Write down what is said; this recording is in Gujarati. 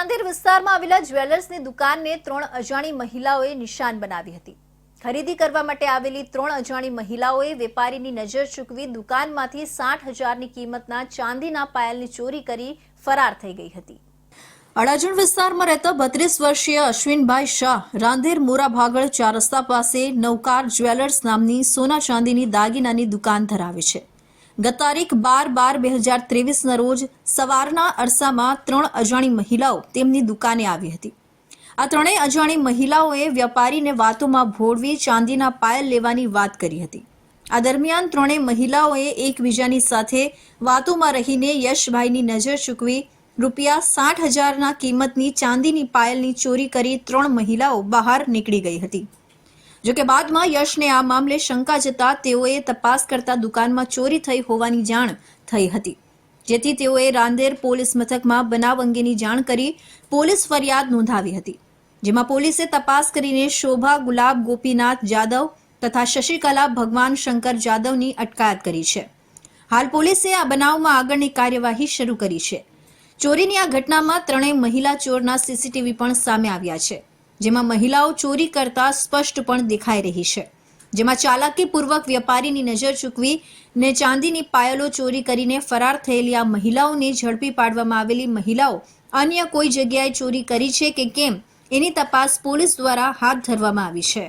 રાંદેર વિસ્તારમાં આવેલા જ્વેલર્સની દુકાનને ત્રણ અજાણી મહિલાઓએ નિશાન બનાવી હતી. ખરીદી કરવા માટે આવેલી ત્રણ અજાણી મહિલાઓએ વેપારીની નજર ચૂકવી દુકાનમાંથી સાઠ હજારની કિંમતના ચાંદીના પાયલની ચોરી કરી ફરાર થઈ ગઈ હતી. અડાજણ વિસ્તારમાં રહેતા બત્રીસ વર્ષીય અશ્વિનભાઈ શાહ રાંધેર મોરા ભાગળ ચાર રસ્તા પાસે નવકાર જ્વેલર્સ નામની સોના ચાંદીની દાગીનાની દુકાન ધરાવે છે. ગત તારીખ બાર બાર બે હજાર ત્રેવીસના રોજ સવારના અરસામાં ત્રણ અજાણી મહિલાઓ તેમની દુકાને આવી હતી. આ ત્રણેય અજાણી મહિલાઓએ વેપારીને વાતોમાં ભોળવી ચાંદીના પાયલ લેવાની વાત કરી હતી. આ દરમિયાન ત્રણેય મહિલાઓએ એકબીજાની સાથે વાતોમાં રહીને યશભાઈની નજર ચૂકવી રૂપિયા સાઠ હજારના કિંમતની ચાંદીની પાયલની ચોરી કરી ત્રણ મહિલાઓ બહાર નીકળી ગઈ હતી. જોકે બાદમાં યશને આ મામલે શંકા જતા તેઓએ તપાસ કરતા દુકાનમાં ચોરી થઈ હોવાની જાણ થઈ હતી. જેથી તેઓએ રાંદેર પોલીસ મથકમાં બનાવ અંગેની જાણ કરી પોલીસ ફરિયાદ નોંધાવી હતી. જેમાં પોલીસે તપાસ કરીને શોભા ગુલાબ ગોપીનાથ જાદવ તથા શશિકલા ભગવાન શંકર જાદવની અટકાયત કરી છે. હાલ પોલીસે આ બનાવમાં આગળની કાર્યવાહી શરૂ કરી છે. ચોરીની આ ઘટનામાં ત્રણેય મહિલા ચોરના સીસીટીવી પણ સામે આવ્યા છે. જેમાં મહિલાઓ ચોરી કરતા સ્પષ્ટ પણ દેખાઈ રહી છે. જેમાં ચાલાકીપૂર્વક વેપારીની નજર ચૂકવી ને ચાંદીની પાયલો ચોરી કરીને ફરાર થયેલી આ મહિલાઓને ઝડપી પાડવામાં આવેલી મહિલાઓ અન્ય કોઈ જગ્યાએ ચોરી કરી છે કે કેમ એની તપાસ પોલીસ દ્વારા હાથ ધરવામાં આવી છે.